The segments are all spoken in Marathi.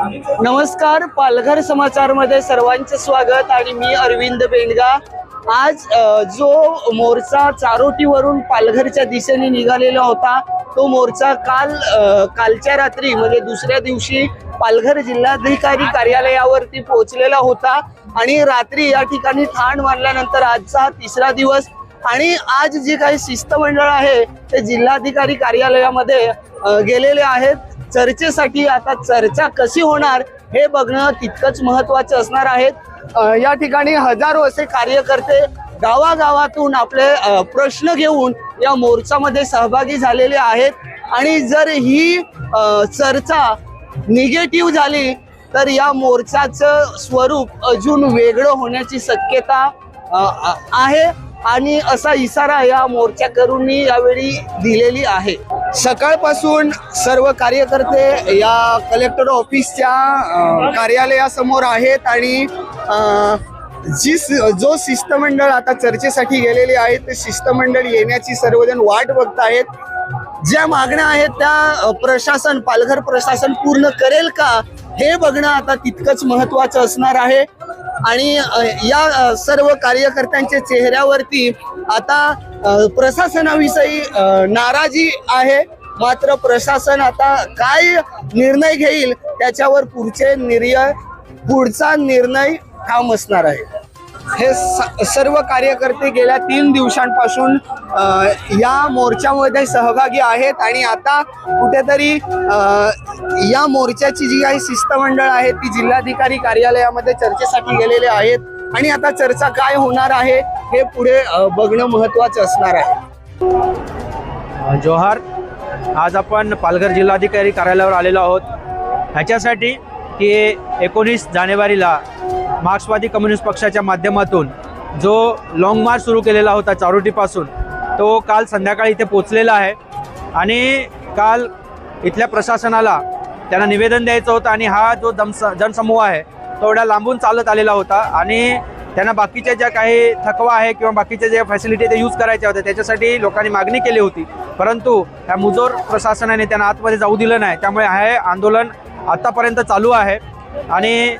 नमस्कार पालघर समाचारमध्ये सर्वांचे स्वागत आणि मी अरविंद बेंडगा. आज जो मोर्चा चारोटीवरून पालघरच्या दिशेने निघालेला होता तो मोर्चा काल कालच्या रात्री म्हणजे दुसऱ्या दिवशी पालघर जिल्हाधिकारी कार्यालयावरती पोहोचलेला होता आणि रात्री या ठिकाणी ठाण मारल्यानंतर आजचा तिसरा दिवस. आणि आज जे काही शिष्टमंडळ आहे ते जिल्हाधिकारी कार्यालयामध्ये गेलेले आहेत. चर्चेसाठी आता चर्चा कशी होणार हे बघणं तितकंच महत्वाचं असणार आहे. या ठिकाणी हजारो असे कार्यकर्ते गावागावातून आपले प्रश्न घेऊन या मोर्चामध्ये सहभागी झालेले आहेत. आणि जर ही चर्चा निगेटिव्ह झाली तर या मोर्चाचं स्वरूप अजून वेगळं होण्याची शक्यता आहे. आणि असा इशारा या मोर्चाकरूंनी यावेळी दिलेली आहे. सकाळपासून सर्व कार्यकर्ते या कलेक्टर ऑफिसच्या कार्यालयासमोर आहेत आणि जी जो शिष्टमंडळ आता चर्चेसाठी गेलेले आहेत ते शिष्टमंडळ येण्याची सर्वजण वाट बघत आहेत. ज्या मागण्या आहेत त्या प्रशासन पालघर प्रशासन पूर्ण करेल का हे बघणं आता तितकंच महत्वाचं असणार आहे. आणि या सर्व कार्यकर्त्यांच्या चेहऱ्यावरती आता प्रशासनाविषयी नाराजी आहे. मात्र प्रशासन आता काय निर्णय घेईल त्याच्यावर पुढचे निर्णय पुढचा निर्णय ठाम असणार आहे. हे सर्व कार्यकर्ते गेल्या तीन दिवसांपासून या मोर्चामध्ये सहभागी आहेत आणि आता कुठेतरी या मोर्चाची जी काही शिष्टमंडळ आहे ती जिल्हाधिकारी कार्यालयामध्ये चर्चेसाठी गेलेले आहेत. आणि आता चर्चा काय होणार आहे हे पुढे बघणं महत्वाचं असणार आहे. जोहार आज आपण पालघर जिल्हाधिकारी कार्यालयावर आलेलो आहोत. ह्याच्यासाठी की एकोणीस जानेवारीला मार्क्सवादी कम्युनिस्ट पक्षाच्या माध्यमातून जो लाँग मार्च सुरू केलेला होता चारोटीपासून तो काल संध्याकाळी इथे पोचलेला आहे. आणि काल इथल्या प्रशासनाला त्यांना निवेदन द्यायचं होतं आणि हा जो दमस जनसमूह आहे तो एवढ्या लांबून चालत आलेला होता. आणि त्यांना बाकीच्या ज्या काही थकवा आहे किंवा बाकीच्या ज्या फॅसिलिटी ते यूज करायच्या होत्या त्याच्यासाठी लोकांनी मागणी केली होती. परंतु ह्या मुजोर प्रशासनाने त्यांना आतमध्ये जाऊ दिलं नाही. त्यामुळे हे आंदोलन आत्तापर्यंत चालू आहे. आणि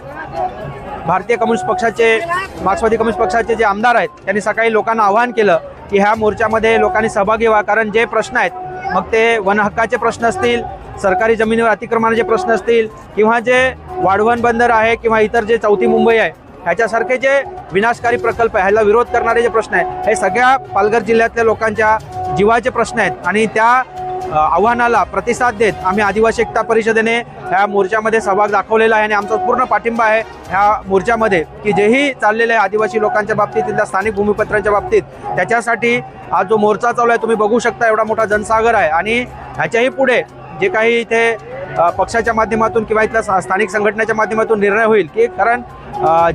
भारतीय कम्युनिस्ट पक्षाचे मार्क्सवादी कम्युनिस्ट पक्षाचे जे आमदार आहेत त्यांनी सकाळी लोकांना आवाहन केलं की ह्या मोर्चामध्ये लोकांनी सहभागी व्हा. कारण जे प्रश्न आहेत मग ते वनहक्काचे प्रश्न असतील सरकारी जमिनीवर अतिक्रमणाचे प्रश्न असतील किंवा जे वाढवण बंदर आहे किंवा इतर जे चौथी मुंबई आहे ह्याच्यासारखे जे विनाशकारी प्रकल्प आहे ह्याला विरोध करणारे जे प्रश्न आहेत हे सगळ्या पालघर जिल्ह्यातल्या लोकांच्या जीवाचे प्रश्न आहेत. आणि त्या आव्हानाला प्रतिसाद देत आम्ही आदिवासी एकता परिषदेने ह्या मोर्चामध्ये सहभाग दाखवलेला आहे आणि आमचा पूर्ण पाठिंबा आहे ह्या मोर्चामध्ये की जेही चाललेलं आहे आदिवासी लोकांच्या बाबतीत तिथल्या स्थानिक भूमिपत्रांच्या बाबतीत त्याच्यासाठी आज जो मोर्चा चालू आहे तुम्ही बघू शकता एवढा मोठा जनसागर आहे. आणि ह्याच्याही पुढे जे काही इथे पक्षाच्या माध्यमातून किंवा इथल्या स्थानिक संघटनेच्या माध्यमातून निर्णय होईल की कारण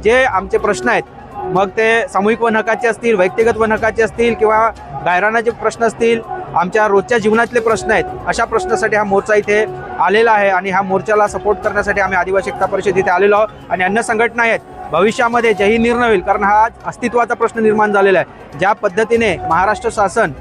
जे आमचे प्रश्न आहेत मग ते सामूहिक वन हक्काचे असतील व्यक्तिगत वन हक्काचे असतील किंवा गायरानाचे प्रश्न असतील आमच्या रोजच्या जीवनातले प्रश्न आहेत. अशा प्रश्नासाठी हा मोर्चा इथे आलेला आहे आणि ह्या मोर्चाला सपोर्ट करण्यासाठी आम्ही आदिवासी एकता परिषद इथे आलेलो आहोत आणि अन्य संघटना आहेत. भविष्यामध्ये जेही निर्णय होईल कारण हा अस्तित्वाचा प्रश्न निर्माण झालेला आहे. ज्या पद्धतीने महाराष्ट्र शासन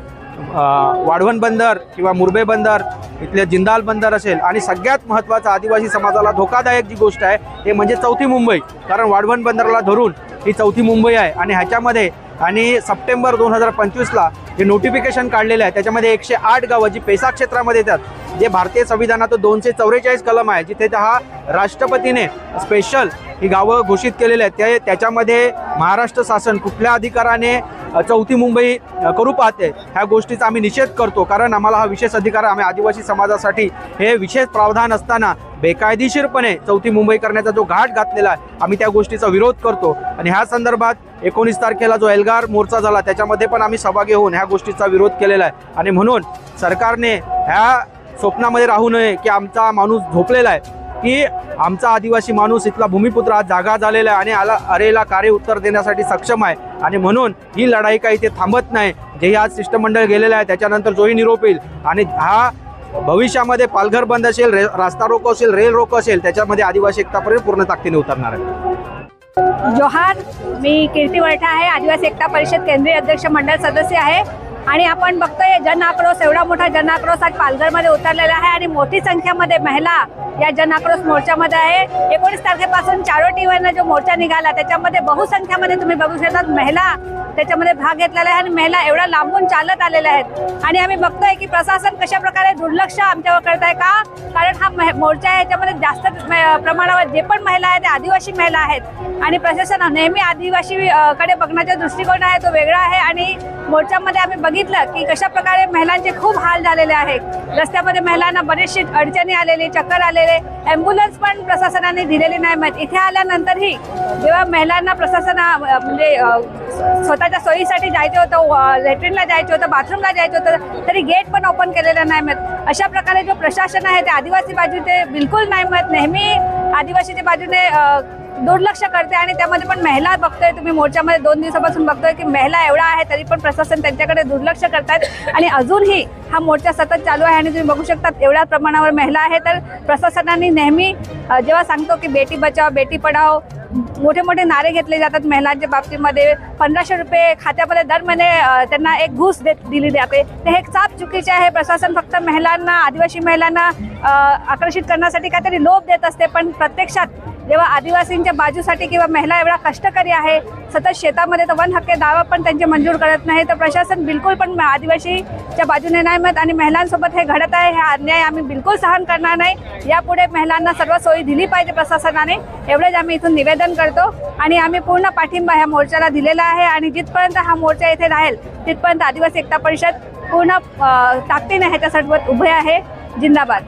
वाढवण बंदर किंवा मुरबे बंदर इथले जिंदाल बंदर असेल आणि सगळ्यात महत्त्वाचं आदिवासी समाजाला धोकादायक जी गोष्ट आहे ते म्हणजे चौथी मुंबई. कारण वाढवण बंदराला धरून ही चौथी मुंबई आहे आणि ह्याच्यामध्ये आणि सप्टेंबर दोन हजार पंचवीसला जे नोटिफिकेशन काढलेलं आहे त्याच्यामध्ये एकशे आठ गावं जी पेसा क्षेत्रामध्ये येतात जे भारतीय संविधानात दोनशे चौवेचाळीस कलम आहे जिथे हा राष्ट्रपतीने स्पेशल ही गावं घोषित केलेली आहेत ते त्याच्यामध्ये महाराष्ट्र शासन कुठल्या अधिकाराने चौथी मुंबई करू पाहते. ह्या गोष्टीचा आम्ही निषेध करतो. कारण आम्हाला हा विशेष अधिकार आम्ही आदिवासी समाजासाठी हे विशेष प्रावधान असताना बेकायदेशीरपणे चौथी मुंबई करण्याचा जो घाट घातलेला आहे आम्ही त्या गोष्टीचा विरोध करतो. आणि ह्या संदर्भात एकोणीस तारखेला जो एल्गार मोर्चा झाला त्याच्यामध्ये पण आम्ही सहभागी होऊन ह्या गोष्टीचा विरोध केलेला आहे. आणि म्हणून सरकारने ह्या स्वप्नामध्ये राहू नये की आमचा माणूस झोपलेला आहे. की आमचा आदिवासी माणूस इथला भूमिपुत्र आज जागा झालेला आहे आणि आला अरेला कार्य उत्तर देण्यासाठी सक्षम आहे. आणि म्हणून ही लढाई काही इथे थांबत नाही. जेही आज शिष्टमंडळ गेलेलं आहे त्याच्यानंतर जोही निरोप येईल. आणि हा भविष्यामध्ये पालघर बंद असेल रे रास्ता रोको असेल रेल रोको असेल त्याच्यामध्ये आदिवासी एकतापर्यंत पूर्ण ताकदीने उतरणार आहे. जोहार मी कीर्ती वळठा आहे आदिवासी एकता परिषद केंद्रीय अध्यक्ष मंडळ सदस्य आहे. आणि आपण बघतोय जन आक्रोश एवढा मोठा जन आक्रोश आज पालघरमध्ये उतरलेला आहे आणि मोठी संख्येमध्ये महिला या जनआक्रोश मोर्चामध्ये आहे. एकोणीस तारखेपासून चारोटीवरनं जो मोर्चा निघाला त्याच्यामध्ये बहुसंख्यामध्ये तुम्ही बघू शकता महिला त्याच्यामध्ये भाग घेतलेला आहे आणि महिला एवढ्या लांबून चालत आलेल्या आहेत. आणि आम्ही बघतोय की प्रशासन कशा प्रकारे दुर्लक्ष आमच्यावर करत आहे का? कारण हा मोर्चा आहे याच्यामध्ये जास्त म- प्रमाणावर जे पण महिला आहेत ते आदिवासी महिला आहेत. आणि प्रशासन नेहमी आदिवासी कडे बघण्याचा दृष्टिकोन आहे तो वेगळा आहे आणि मोर्चामध्ये आम्ही बघितलं की कशा प्रकारे महिलांचे खूप हाल झालेले आहेत. रस्त्यामध्ये महिलांना बरेचशी अडचणी आलेली चक्कर आलेले. ॲम्ब्युलन्स पण प्रशासनाने दिलेली नाही मग इथे आल्यानंतरही जेव्हा महिलांना प्रशासना म्हणजे स्वतःच्या सोयीसाठी जायचं होतं लेट्रिनला जायचं होतं बाथरूमला जायचं होतं तरी गेट पण ओपन केलेलं नाही मत अशा प्रकारे जो प्रशासन आहे ते आदिवासी बाजूचे बिलकुल नाही मत नेहमी आदिवासीच्या बाजूने दुर्लक्ष करते आणि त्यामध्ये पण महिला बघतोय. तुम्ही मोर्चामध्ये दोन दिवसापासून बघतोय की महिला एवढा आहे तरी पण प्रशासन त्यांच्याकडे दुर्लक्ष करतात. आणि अजूनही हा मोर्चा सतत चालू आहे आणि तुम्ही बघू शकता एवढ्या प्रमाणावर महिला आहे. तर प्रशासनाने नेहमी जेव्हा सांगतो की बेटी बचाव बेटी पढाओ मोठे मोठे नारे घेतले जातात महिलांच्या बाबतीमध्ये. पंधराशे रुपये खात्यामध्ये दर महिने त्यांना एक घूस देत दिली जाते. ते हे साफ चुकीचे आहे. प्रशासन फक्त महिलांना आदिवासी महिलांना आकर्षित करण्यासाठी काहीतरी लोभ देत असते पण प्रत्यक्षात जेव्हा आदिवासींच्या बाजूसाठी किंवा महिला एवढा कष्टकरी आहे सतत शेतामध्ये तर वन हक्के दावा पण त्यांचे मंजूर करत नाही तर प्रशासन बिलकुल पण आदिवासीच्या बाजूने नाही मत आणि महिलांसोबत हे घडत आहे हा अन्याय आम्ही बिलकुल सहन करणार नाही. यापुढे महिलांना सर्व सोयी दिली पाहिजे प्रशासनाने एवढेच आम्ही इथून निवेदन करतो आणि आम्ही पूर्ण पाठिंबा ह्या मोर्चाला दिलेला आहे आणि जिथपर्यंत हा मोर्चा इथे राहील तिथपर्यंत आदिवासी एकता परिषद पूर्ण ताकदीने ह्याच्यासोबत उभे आहे. जिंदाबाद.